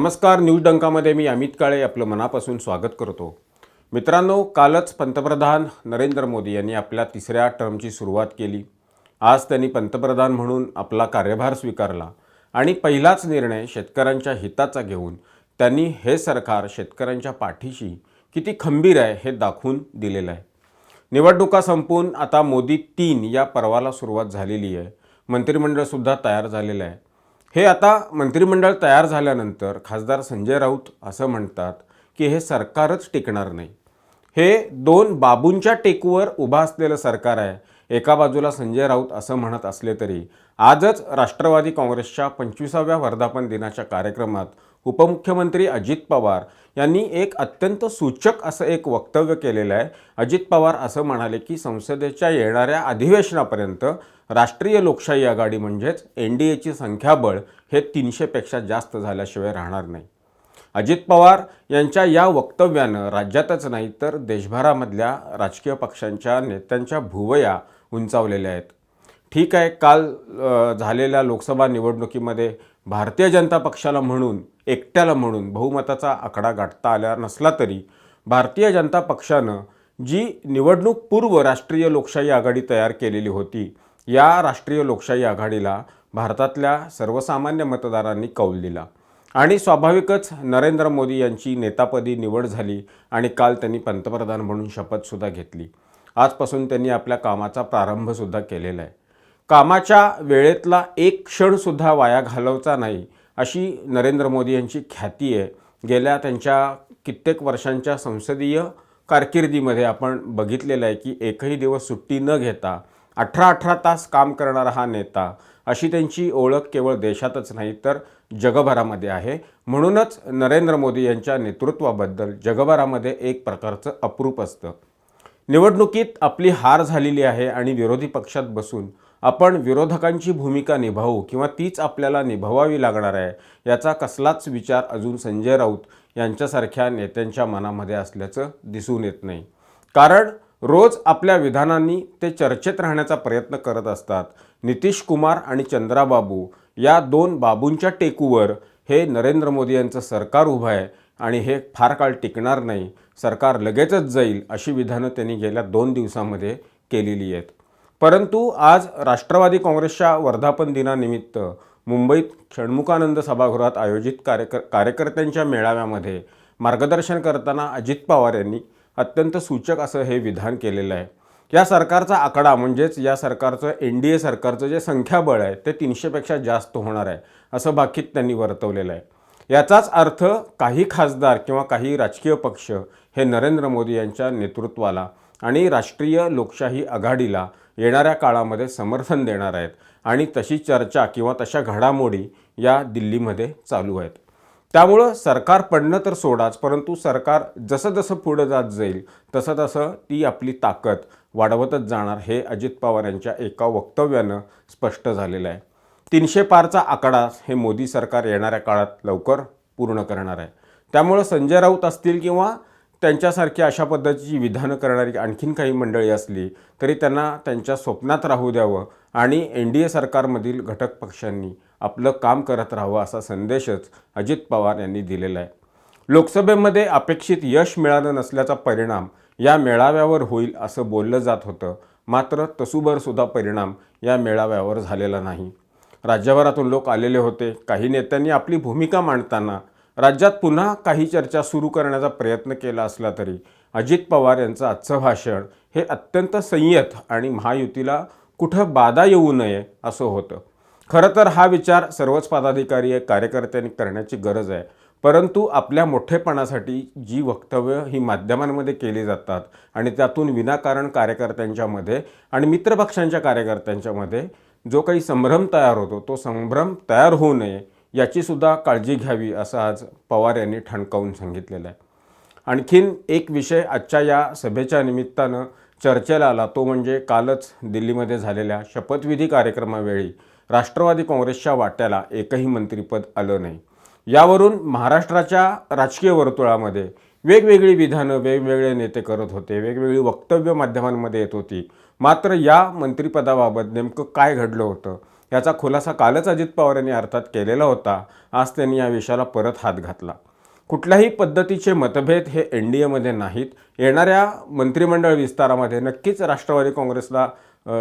नमस्कार न्यूज डंकामध्ये मी अमित काळे आपलं मनापासून स्वागत करतो. मित्रांनो कालच पंतप्रधान नरेंद्र मोदी यांनी आपल्या तिसऱ्या टर्मची सुरुवात केली. आज त्यांनी पंतप्रधान म्हणून आपला कार्यभार स्वीकारला आणि पहिलाच निर्णय शेतकऱ्यांच्या हिताचा घेऊन त्यांनी हे सरकार शेतकऱ्यांच्या पाठीशी किती खंबीर आहे हे दाखवून दिलेलं आहे. निवडणुका संपून आता मोदी तीन या पर्वाला सुरुवात झालेली आहे. मंत्रिमंडळसुद्धा तयार झालेलं आहे. हे आता मंत्रिमंडळ तयार झाल्यानंतर खासदार संजय राऊत असं म्हणतात की हे सरकारच टिकणार नाही. हे दोन बाबूंच्या टेकूवर उभा असलेलं सरकार आहे. एका बाजूला संजय राऊत असं म्हणत असले तरी आजच राष्ट्रवादी काँग्रेसच्या पंचवीसाव्या वर्धापन दिनाच्या कार्यक्रमात उपमुख्यमंत्री अजित पवार यांनी एक अत्यंत सूचक असं एक वक्तव्य केलेलं आहे. अजित पवार असं म्हणाले की संसदेच्या येणाऱ्या अधिवेशनापर्यंत राष्ट्रीय लोकशाही आघाडी म्हणजेच एन डी एची संख्याबळ हे तीनशेपेक्षा जास्त झाल्याशिवाय राहणार नाही. अजित पवार यांच्या या वक्तव्यानं राज्यातच नाही तर देशभरामधल्या राजकीय पक्षांच्या नेत्यांच्या भुवया उंचावलेल्या आहेत. ठीक आहे काल झालेल्या लोकसभा निवडणुकीमध्ये भारतीय जनता पक्षाला म्हणून एकट्याला म्हणून बहुमताचा आकडा गाठता आला नसला तरी भारतीय जनता पक्षानं जी निवडणूक पूर्व राष्ट्रीय लोकशाही आघाडी तयार केलेली होती या राष्ट्रीय लोकशाही आघाडीला भारतातल्या सर्वसामान्य मतदारांनी कौल दिला. आणि स्वाभाविकच नरेंद्र मोदी यांची नेतापदी निवड झाली आणि काल त्यांनी पंतप्रधान म्हणून शपथसुद्धा घेतली. आजपासून त्यांनी आपल्या कामाचा प्रारंभसुद्धा केलेला आहे. कामाच्या वेळेतला एक क्षणसुद्धा वाया घालवचा नाही अशी नरेंद्र मोदी यांची ख्याती आहे. गेल्या त्यांच्या कित्येक वर्षांच्या संसदीय कारकिर्दीमध्ये आपण बघितलेलं आहे की एकही दिवस सुट्टी न घेता अठरा अठरा तास काम करणारा हा नेता अशी त्यांची ओळख केवळ देशातच नाही तर जगभरामध्ये आहे. म्हणूनच नरेंद्र मोदी यांच्या नेतृत्वाबद्दल जगभरामध्ये एक प्रकारचं अप्रूप असतं. निवडणुकीत आपली हार झालेली आहे आणि विरोधी पक्षात बसून आपण विरोधकांची भूमिका निभावू किंवा तीच आपल्याला निभावावी लागणार आहे याचा कसलाच विचार अजून संजय राऊत यांच्यासारख्या नेत्यांच्या मनामध्ये असल्याचं दिसून येत नाही. कारण रोज आपल्या विधानांनी ते चर्चेत राहण्याचा प्रयत्न करत असतात. नितीश कुमार आणि चंद्राबाबू या दोन बाबूंच्या टेकूवर हे नरेंद्र मोदी यांचं सरकार उभं आहे आणि हे फार काळ टिकणार नाही. सरकार लगेचच जाईल अशी विधानं त्यांनी गेल्या दोन दिवसामध्ये केलेली आहेत. परंतु आज राष्ट्रवादी काँग्रेसच्या वर्धापन दिनानिमित्त मुंबईत षण्मुखानंद सभागृहात आयोजित कार्यकर कार्यकर्त्यांच्या मेळाव्यामध्ये मार्गदर्शन करताना अजित पवार यांनी अत्यंत सूचक असं हे विधान केलेलं आहे. या सरकारचा आकडा म्हणजेच या सरकारचं एन डी ए सरकारचं जे संख्याबळ आहे ते तीनशेपेक्षा जास्त होणार आहे असं बाकीत त्यांनी वर्तवलेलं आहे. याचाच अर्थ काही खासदार किंवा काही राजकीय पक्ष हे नरेंद्र मोदी यांच्या नेतृत्वाला आणि राष्ट्रीय लोकशाही आघाडीला येणाऱ्या काळामध्ये समर्थन देणार आहेत आणि तशी चर्चा किंवा तशा घडामोडी या दिल्लीमध्ये चालू आहेत. त्यामुळं सरकार पडणं तर सोडाच परंतु सरकार जसं जसं पुढं जात जाईल तसं तसं ती आपली ताकद वाढवतच जाणार हे अजित पवार यांच्या एका वक्तव्यानं स्पष्ट झालेलं आहे. तीनशे पारचा आकडा हे मोदी सरकार येणाऱ्या काळात लवकर पूर्ण करणार आहे. त्यामुळं संजय राऊत असतील किंवा त्यांच्यासारखी अशा पद्धतीची विधानं करणारी आणखीन काही मंडळी असली तरी त्यांना त्यांच्या स्वप्नात राहू द्यावं आणि एन डी ए सरकारमधील घटक पक्षांनी आपलं काम करत राहावं असा संदेशच अजित पवार यांनी दिलेला आहे. लोकसभेमध्ये अपेक्षित यश मिळालं नसल्याचा परिणाम या मेळाव्यावर होईल असं बोललं जात होतं. मात्र तसूभरसुद्धा परिणाम या मेळाव्यावर झालेला नाही. राज्यभरातून लोक आलेले होते. काही नेत्यांनी आपली भूमिका मांडताना राज्यात पुन्हा काही चर्चा सुरू करण्याचा प्रयत्न केला असला तरी अजित पवार यांचं आजचं भाषण हे अत्यंत संयत आणि महायुतीला कुठं बाधा येऊ नये असं होतं. खरं तर हा विचार सर्वच पदाधिकारी कार्यकर्त्यांनी करण्याची गरज आहे. परंतु आपल्या मोठेपणासाठी जी वक्तव्य ही माध्यमांमध्ये केली जातात आणि त्यातून विनाकारण कार्यकर्त्यांच्यामध्ये आणि मित्रपक्षांच्या कार्यकर्त्यांच्यामध्ये जो काही संभ्रम तयार होतो तो संभ्रम तयार होऊ नये याचीसुद्धा काळजी घ्यावी असं आज पवार यांनी ठणकावून सांगितलेलं आहे. आणखीन एक विषय आजच्या या सभेच्या निमित्तानं चर्चेला आला तो म्हणजे कालच दिल्लीमध्ये झालेल्या शपथविधी कार्यक्रमावेळी राष्ट्रवादी काँग्रेसच्या वाट्याला एकही मंत्रिपद आलं नाही. यावरून महाराष्ट्राच्या राजकीय वर्तुळामध्ये वेगवेगळी विधानं वेगवेगळे नेते करत होते वेगवेगळी वक्तव्य माध्यमांमध्ये येत होती. मात्र या मंत्रिपदाबाबत नेमकं काय घडलं होतं याचा खुलासा कालच अजित पवार यांनी अर्थात केलेला होता. आज त्यांनी या विषयाला परत हात घातला. कुठल्याही पद्धतीचे मतभेद हे एन डी एमध्ये नाहीत. येणाऱ्या मंत्रिमंडळ विस्तारामध्ये नक्कीच राष्ट्रवादी काँग्रेसला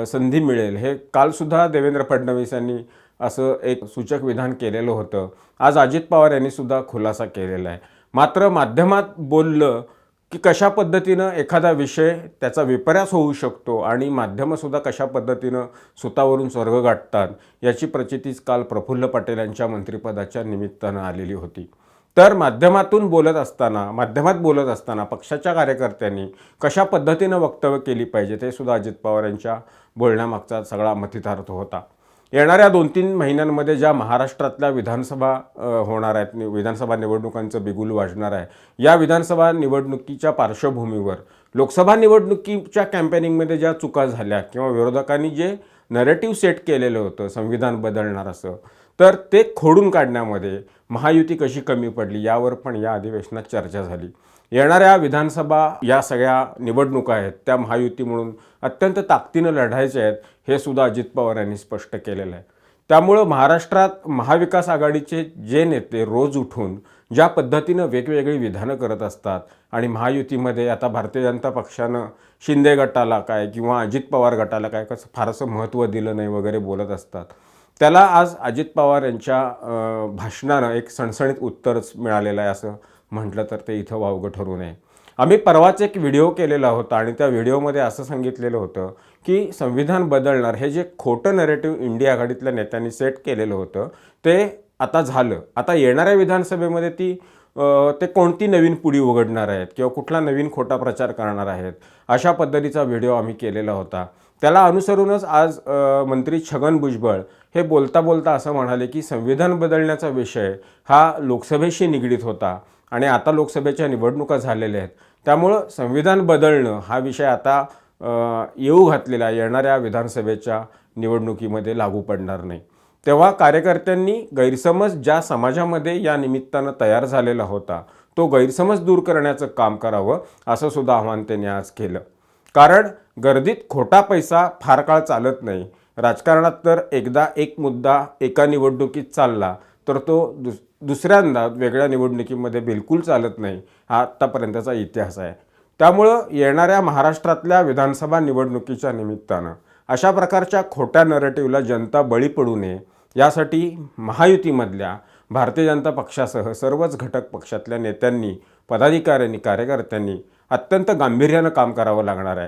संधी मिळेल. हे कालसुद्धा देवेंद्र फडणवीस यांनी असं एक सूचक विधान केलेलं होतं. आज अजित पवार यांनीसुद्धा खुलासा केलेला आहे. मात्र माध्यमात बोललं की कशा पद्धतीनं एखादा विषय त्याचा विपर्यास होऊ शकतो आणि माध्यमंसुद्धा कशा पद्धतीनं स्वतःवरून स्वर्ग गाठतात याची प्रचितीच काल प्रफुल्ल पटेल यांच्या मंत्रिपदाच्या निमित्तानं आलेली होती. तर माध्यमातून बोलत असताना माध्यमात बोलत असताना पक्षाच्या कार्यकर्त्यांनी कशा पद्धतीनं वक्तव्य केली पाहिजे ते सुद्धा अजित पवार यांच्या बोलण्यामागचा सगळा मथितार्थ होता. येणाऱ्या दोन तीन महिन्यांमध्ये ज्या महाराष्ट्रातल्या विधानसभा होणार आहेत विधानसभा निवडणुकांचं बिगुल वाजणार आहे या विधानसभा निवडणुकीच्या पार्श्वभूमीवर लोकसभा निवडणुकीच्या कॅम्पेनिंगमध्ये ज्या चुका झाल्या किंवा विरोधकांनी जे नरेटिव्ह सेट केलेलं होतं संविधान बदलणार असं तर ते खोडून काढण्यामध्ये महायुती कशी कमी पडली यावर पण या अधिवेशनात चर्चा झाली. येणाऱ्या विधानसभा या सगळ्या निवडणुका आहेत त्या महायुती म्हणून अत्यंत ताकदीनं लढायच्या आहेत हे सुद्धा अजित पवार यांनी स्पष्ट केलेलं आहे. त्यामुळं महाराष्ट्रात महाविकास आघाडीचे जे नेते रोज उठून ज्या पद्धतीनं वेगवेगळी विधानं करत असतात आणि महायुतीमध्ये आता भारतीय जनता पक्षानं शिंदे गटाला काय किंवा अजित पवार गटाला काय कसं फारसं महत्त्व दिलं नाही वगैरे बोलत असतात त्याला आज अजित पवार यांच्या भाषणानं एक सणसणीत उत्तरच मिळालेलं आहे असं म्हटलं तर ते इथं वावगं ठरू नये. आम्ही परवाच एक व्हिडिओ केलेला होता आणि त्या व्हिडिओमध्ये असं सांगितलेलं होतं की संविधान बदलणार हे जे खोटं नरेटिव्ह इंडिया आघाडीतल्या नेत्यांनी सेट केलेलं होतं ते आता झालं. आता येणाऱ्या विधानसभेमध्ये ती ते कोणती नवीन पुडी उघडणार आहेत किंवा कुठला नवीन खोटा प्रचार करणार आहेत अशा पद्धतीचा व्हिडिओ आम्ही केलेला होता. त्याला अनुसरूनच आज मंत्री छगन भुजबळ हे बोलता बोलता असं म्हणाले की संविधान बदलण्याचा विषय हा लोकसभेशी निगडीत होता आणि आता लोकसभेच्या निवडणुका झालेल्या आहेत. त्यामुळं संविधान बदलणं हा विषय आता येऊ घातलेला येणाऱ्या विधानसभेच्या निवडणुकीमध्ये लागू पडणार नाही. तेव्हा कार्यकर्त्यांनी गैरसमज ज्या समाजामध्ये या निमित्तानं तयार झालेला होता तो गैरसमज दूर करण्याचं काम करावं असं सुद्धा आव्हान त्यांनी आज केलं. कारण गर्दीत खोटा पैसा फार काळ चालत नाही. राजकारणात तर एकदा एक मुद्दा एका निवडणुकीत चालला तर तो दुस दुसऱ्यांदा वेगळ्या निवडणुकीमध्ये बिलकुल चालत नाही हा आत्तापर्यंतचा इतिहास आहे. त्यामुळं येणाऱ्या महाराष्ट्रातल्या विधानसभा निवडणुकीच्या निमित्तानं अशा प्रकारच्या खोट्या नरेटिव्हला जनता बळी पडू नये यासाठी महायुतीमधल्या भारतीय जनता पक्षासह सर्वच घटक पक्षातल्या नेत्यांनी पदाधिकाऱ्यांनी कार्यकर्त्यांनी अत्यंत गांभीर्यानं काम करावं लागणार आहे.